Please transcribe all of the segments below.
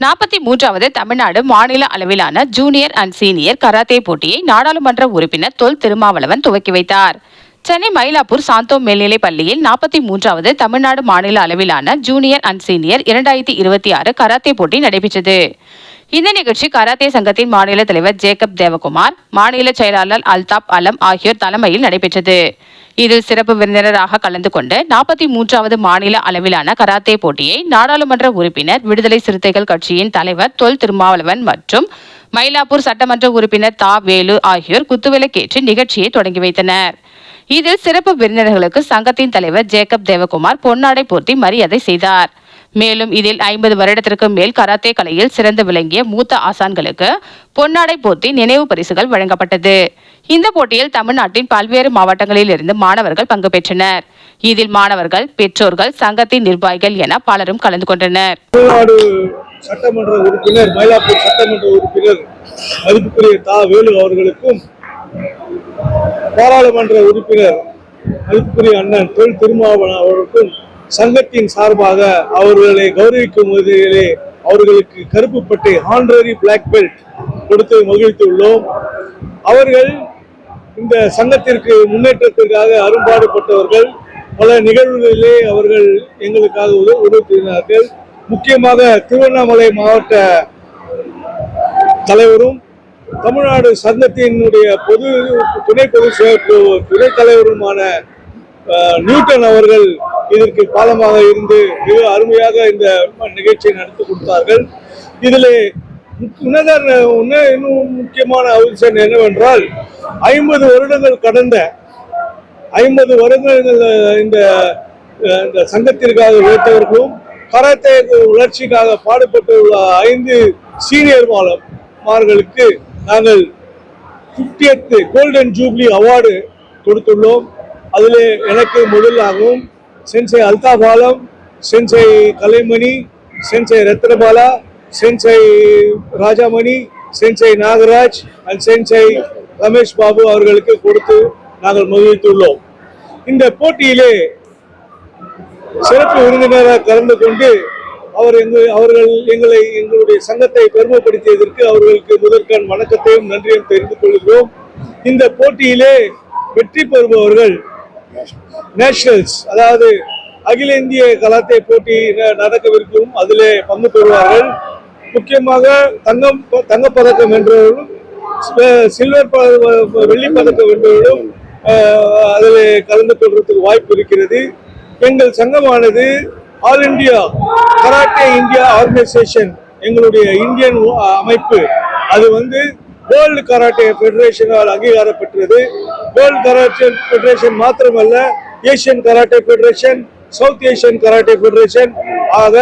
நாற்பத்தி மூன்றாவது தமிழ்நாடு மாநில அளவிலான ஜூனியர் அண்ட் சீனியர் கராத்தே போட்டியை நாடாளுமன்ற உறுப்பினர் தொல் திருமாவளவன் துவக்கி வைத்தார். சென்னை மயிலாப்பூர் சாந்தோ மேல்நிலைப் பள்ளியில் நாற்பத்தி மூன்றாவது தமிழ்நாடு மாநில அளவிலான ஜூனியர் அண்ட் சீனியர் இரண்டாயிரத்தி இருபத்தி ஆறு கராத்தே போட்டி நடைபெற்றது. இந்த நிகழ்ச்சி கராத்தே சங்கத்தின் மாநில தலைவர் ஜேக்கப் தேவகுமார் மாநில செயலாளர் அல்தாப் அலம் ஆகியோர் தலைமையில் நடைபெற்றது. இதில் சிறப்பு விருந்தினராக கலந்து கொண்டு நாற்பத்தி மூன்றாவது மாநில அளவிலான கராத்தே போட்டியை நாடாளுமன்ற உறுப்பினர் விடுதலை சிறுத்தைகள் கட்சியின் தலைவர் தொல் திருமாவளவன் மற்றும் மயிலாப்பூர் சட்டமன்ற உறுப்பினர் தா வேலு ஆகியோர் குத்துவிளக்கேற்றி நிகழ்ச்சியை தொடங்கி வைத்தனர். இதில் சிறப்பு விருந்தினர்களுக்கு சங்கத்தின் தலைவர் ஜேக்கப் தேவகுமார் பொன்னாடை போர்த்தி மரியாதை செய்தார். மேலும் இதில் ஐம்பது வருடத்திற்கு மேல் கராத்தே கலையில் சிறந்து விளங்கிய மூத்த ஆசான்களுக்கு பொன்னாடை போர்த்தி நினைவு பரிசுகள் வழங்கப்பட்டது. இந்த போட்டியில் தமிழ்நாட்டின் பல்வேறு மாவட்டங்களில் இருந்து மாணவர்கள் பங்கு பெற்றனர். இதில் மாணவர்கள் பெற்றோர்கள் சங்கத்தின் நிர்வாகிகள் என பலரும் கலந்து கொண்டனர். தமிழ்நாடு சட்டமன்ற உறுப்பினர் மயிலாப்பூர் சட்டமன்ற உறுப்பினர் மதிப்புக்குரிய தா. வேலு அவர்களுக்கும் பாராளுமன்ற உறுப்பினர் மதிப்புக்குரிய அண்ணன் தொழில் திருமாவளவன் அவர்களுக்கும் சங்கத்தின் சார்பாக அவர்களை கௌரவிக்கும் வகையிலே அவர்களுக்கு கருப்பு பட்டை ஹான்ரரி பிளாக் பெல்ட் கொடுத்து மகிழ்த்துள்ளோம். அவர்கள் இந்த சங்கத்திற்கு முன்னேற்றத்திற்காக அரும்பாடுபட்டவர்கள். பல நிகழ்வுகளிலே அவர்கள் எங்களுக்காக உதவி உதவினார்கள் முக்கியமாக திருவண்ணாமலை மாவட்ட தலைவரும் தமிழ்நாடு சங்கத்தினுடைய பொது துணை பொது செயற்குழு துணைத் தலைவருமான நியூட்டன் அவர்கள் இதற்கு பாலமாக இருந்து மிக அருமையாக இந்த நிகழ்ச்சியை நடத்தி கொடுத்தார்கள். இதில் உன்னத இன்னும் முக்கியமான அவசியம் என்னவென்றால் ஐம்பது வருடங்கள் கடந்த ஐம்பது வருடங்கள் இந்த இந்த சங்கத்திற்காக உழைத்தவர்களும் கராத்தே வளர்ச்சிக்காக பாடுபட்டுள்ள ஐந்து சீனியர் மாணவர்களுக்கு நாங்கள் 50th கோல்டன் ஜூப்ளி அவார்டு கொடுத்துள்ளோம். அதில் எனக்கு முதலாகவும் sensei அல்தாபாலம் sensei Kalaimani sensei Ratnabala sensei Rajamani sensei Nagaraj and sensei Ramesh Babu அவர்களுக்கு கொடுத்து நாங்கள் மகிழ்த்துள்ளோம். இந்த போட்டியிலே சிறப்பு விருந்தினராக கலந்து கொண்டு அவர் எங்கள் அவர்கள் எங்களை எங்களுடைய சங்கத்தை பெருமைப்படுத்தியதற்கு அவர்களுக்கு முதற்கண் வணக்கத்தையும் நன்றியும் தெரிந்து கொள்கிறோம். இந்த போட்டியிலே வெற்றி பெறுபவர்கள் நேஷனல்ஸ் அதாவது அகில இந்திய கலாத்தே போட்டி நடக்கவிருக்கும் அதிலே பங்கு பெறுவார்கள். முக்கியமாக தங்கம் தங்கப்பதக்கம் வென்றவர்களும் சில்வர் ப- வெள்ளி பதக்கம் வென்றவர்களும் அதில் கலந்து கொள்றதுக்கு வாய்ப்பு இருக்கிறது. எங்கள் சங்கமானது all India karate India organisation எங்களுடைய இந்தியன் அமைப்பு. அது வந்து வேர்ல்டு கராட்டே ஃபெடரேஷனால் அங்கீகாரம் பெற்றது வேர்ல்டு கராட்டே ஃபெடரேஷன் மாத்திரமல்ல Asian karate federation South Asian karate federation. ஆக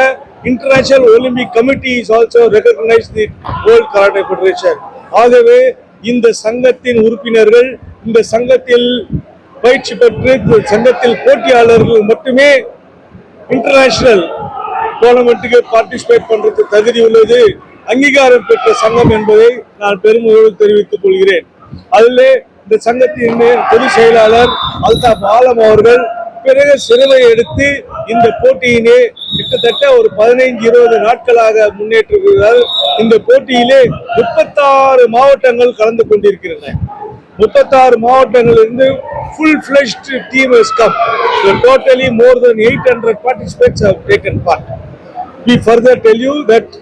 international Olympic committee is also recognise the world karate federation. ஆகவே இந்த சங்கத்தின் உறுப்பினர்கள் இந்த சங்கத்தில் பயிற்சி பெற்று சங்கத்தில் போட்டியாளர்கள் மட்டுமே இன்டர்நேஷனல் டோர்னமெண்ட்டுக்கு பார்ட்டிசிபேட் பண்ணுறதுக்கு தகுதி உள்ளது. அங்கீகாரம் பெற்ற சங்கம் என்பதை நான் பெருமையோடு தெரிவித்துக் கொள்கிறேன். அதிலே இந்த சங்கத்தின் பொதுச் செயலாளர் அல்தாப் ஆலம் அவர்கள் பிறகு சிறுவை எடுத்து இந்த போட்டியினே கிட்டத்தட்ட ஒரு பதினைந்து இருபது நாட்களாக முன்னேற்றுகிறார் இந்த போட்டியிலே முப்பத்தாறு மாவட்டங்கள் கலந்து கொண்டிருக்கின்றன. முப்பத்தாறு மாவட்டங்களிலிருந்து full fledged team has come. So totally more than 800 participants have taken part we further tell you that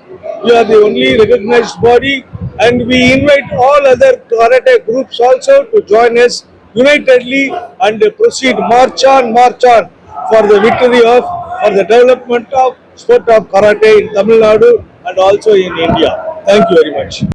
we are the only recognized body and we invite all other karate groups also to join us unitedly and proceed march on, march on for the victory of, for the development of sport of karate in Tamil Nadu and also in India. Thank you very much.